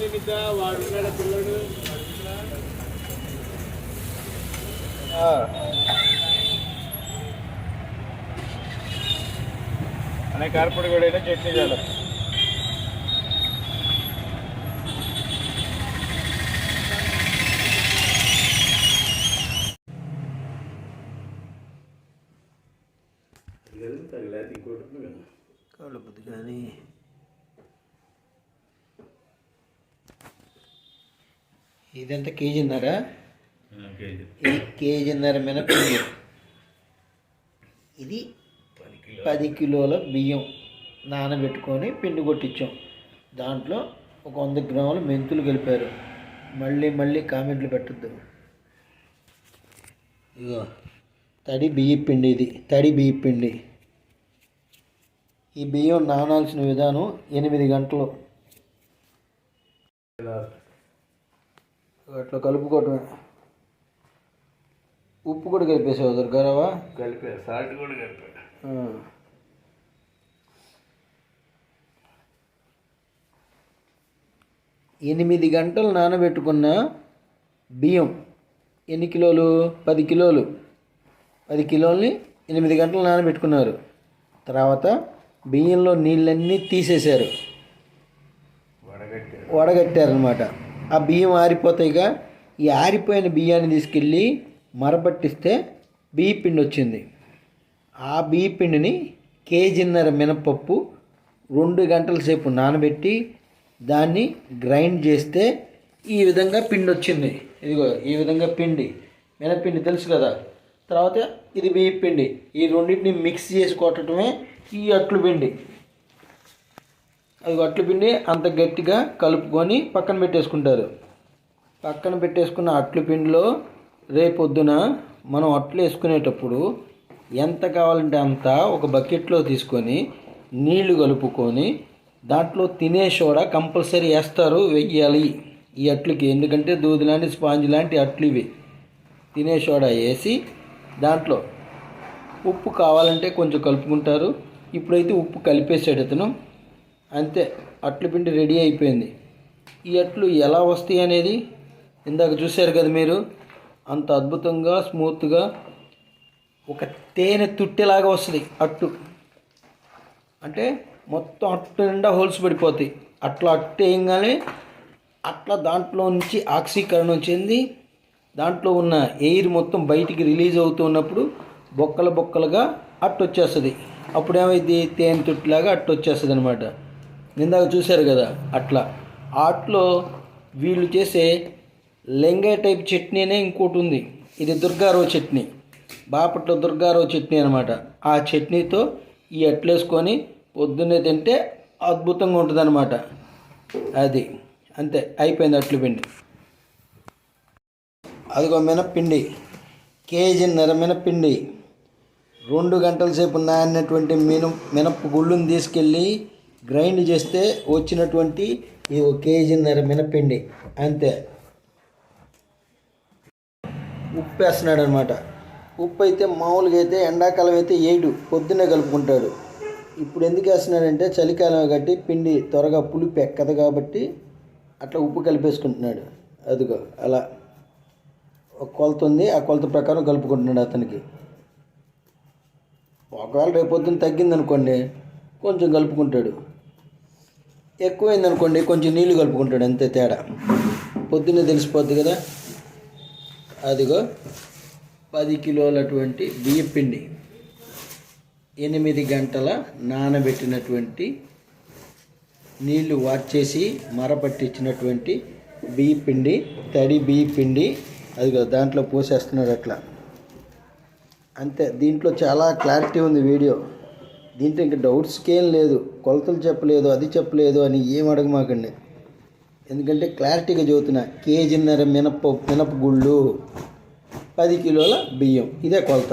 తినిద్దా వాడు ఉన్నాడా పిల్లడు? అనే కార్పొడి కూడా అయినా చట్నీ చాలు కలుపుది కానీ ఇదంతా కేజీన్నర? కేజీన్నర మినపిండి ఇది పది కిలోల. బియ్యం నానబెట్టుకొని పిండి కొట్టించాం. దాంట్లో ఒక వంద గ్రాములు మెంతులు కలిపారు. మళ్ళీ మళ్ళీ కామెంట్లు పెట్టద్దు. ఇగో తడి బియ్య పిండి ఇది. తడి బియ్య పిండి. ఈ బియ్యం నానాల్సిన విధానం ఎనిమిది గంటలు. అట్లా కలుపుకోవటమే. ఉప్పు కూడా కలిపేసావు దొరకరావా? కలిపా సాల్ట్ కూడా కలిపా. ఎనిమిది గంటలు నానబెట్టుకున్న బియ్యం ఎన్ని కిలోలు? పది కిలోలు. పది కిలోల్ని ఎనిమిది గంటలు నానబెట్టుకున్నారు. తర్వాత బియ్యంలో నీళ్ళన్నీ తీసేశారు. వడగట్టారు. వడగట్టారనమాట ఆ బియ్యం ఆరిపోతాయిగా. ఈ ఆరిపోయిన బియ్యాన్ని తీసుకెళ్ళి మరపట్టిస్తే బియ్య పిండి వచ్చింది. ఆ బియ్య పిండిని కేజీన్నర మినపప్పు రెండు గంటల సేపు నానబెట్టి దాన్ని గ్రైండ్ చేస్తే ఈ విధంగా పిండి వచ్చింది. ఇదిగో ఈ విధంగా పిండి. మినపిండి తెలుసు కదా. తర్వాత ఇది బియ్య పిండి. ఈ రెండింటిని మిక్స్ చేసి కొట్టడమే ఈ అట్లు పిండి. అది వట్ల పిండి అంత గట్టిగా కలుపుకొని పక్కన పెట్టేసుకుంటారు. పక్కన పెట్టేసుకున్న అట్లు పిండిలో రేపొద్దున మనం అట్లు వేసుకునేటప్పుడు ఎంత కావాలంటే అంత ఒక బకెట్లో తీసుకొని నీళ్ళు కలుపుకొని దాంట్లో తినే సోడా కంపల్సరీ వేస్తారు వెయ్యాలి ఈ అట్లకి. ఎందుకంటే దూది లాంటి స్పాంజ్ లాంటి అట్లు ఇవి. తినే సోడా వేసి దాంట్లో ఉప్పు కావాలంటే కొంచెం కలుపుకుంటారు. ఇప్పుడైతే ఉప్పు కలిపేసాడు అతను అంతే అట్లు పిండి రెడీ అయిపోయింది. ఈ అట్లు ఎలా వస్తాయి అనేది ఇందాక చూశారు కదా మీరు? అంత అద్భుతంగా స్మూత్గా ఒక తేనె తుట్టెలాగా వస్తుంది అట్టు. అంటే మొత్తం అట్టు నిండా హోల్స్ పడిపోతాయి. అట్లా అట్టు వేయగానే అట్లా దాంట్లో నుంచి ఆక్సీకరణం చెంది దాంట్లో ఉన్న ఎయిర్ మొత్తం బయటికి రిలీజ్ అవుతున్నప్పుడు బొక్కల బొక్కలుగా అట్టు వచ్చేస్తుంది అప్పుడు ఏమైంది తేనె తుట్టిలాగా అట్టు వచ్చేస్తుంది అనమాట ఇందాక చూశారు కదా అట్లా. ఆట్లో వీళ్ళు చేసే లెంగే టైప్ చట్నీనే ఇంకోటి ఉంది ఇది దుర్గారావు చట్నీ. బాపట్ల దుర్గారావు చట్నీ అనమాట ఆ చట్నీతో ఈ అట్లేసుకొని పొద్దున్నే తింటే అద్భుతంగా ఉంటుంది అది. అంతే. అయిపోయింది అట్లు పిండి. అదిగో మినప్పిండి. కేజీన్నర మినప్పిండి. రెండు గంటల సేపు నానినటువంటి మిన మినప్పు గుళ్ళుని తీసుకెళ్ళి గ్రైండ్ చేస్తే వచ్చినటువంటి ఈ ఒక కేజీన్నర మినపిండి అంతే. ఉప్పు వేస్తున్నాడు అనమాట ఉప్పు అయితే మామూలుగా అయితే ఎండాకాలం అయితే ఏడు పొద్దున్నే కలుపుకుంటాడు. ఇప్పుడు ఎందుకు వేస్తున్నాడంటే చలికాలం కాబట్టి పిండి త్వరగా పులుపు ఎక్కదు కాబట్టి అట్లా ఉప్పు కలిపేసుకుంటున్నాడు. అదిగో అలా. ఒక కొలత ఉంది ఆ కొలత ప్రకారం కలుపుకుంటున్నాడు అతనికి. ఒకవేళ రేపు పొద్దున్న తగ్గిందనుకోండి కొంచెం కలుపుకుంటాడు. ఎక్కువైందనుకోండి కొంచెం నీళ్ళు కలుపుకుంటాడు అంతే తేడా. పొద్దున్నే తెలిసిపోద్ది కదా. అదిగో పది కిలోలటువంటి బియ్యపిండి ఎనిమిది గంటల నానబెట్టినటువంటి నీళ్ళు వాచేసి మరపట్టించినటువంటి బియ్య పిండి తడి బియ్య పిండి అదిగో దాంట్లో పోసేస్తున్నాడు అట్లా. అంతే దీంట్లో చాలా క్లారిటీ ఉంది వీడియో. దీంట్లో ఇంకా డౌట్స్కి ఏం లేదు. కొలతలు చెప్పలేదు అది చెప్పలేదు అని ఏం అడగమాకండి. ఎందుకంటే క్లారిటీగా చదువుతున్నా కేజీన్నర మినప మినపగుళ్ళు పది కిలోల బియ్యం. ఇదే కొలత.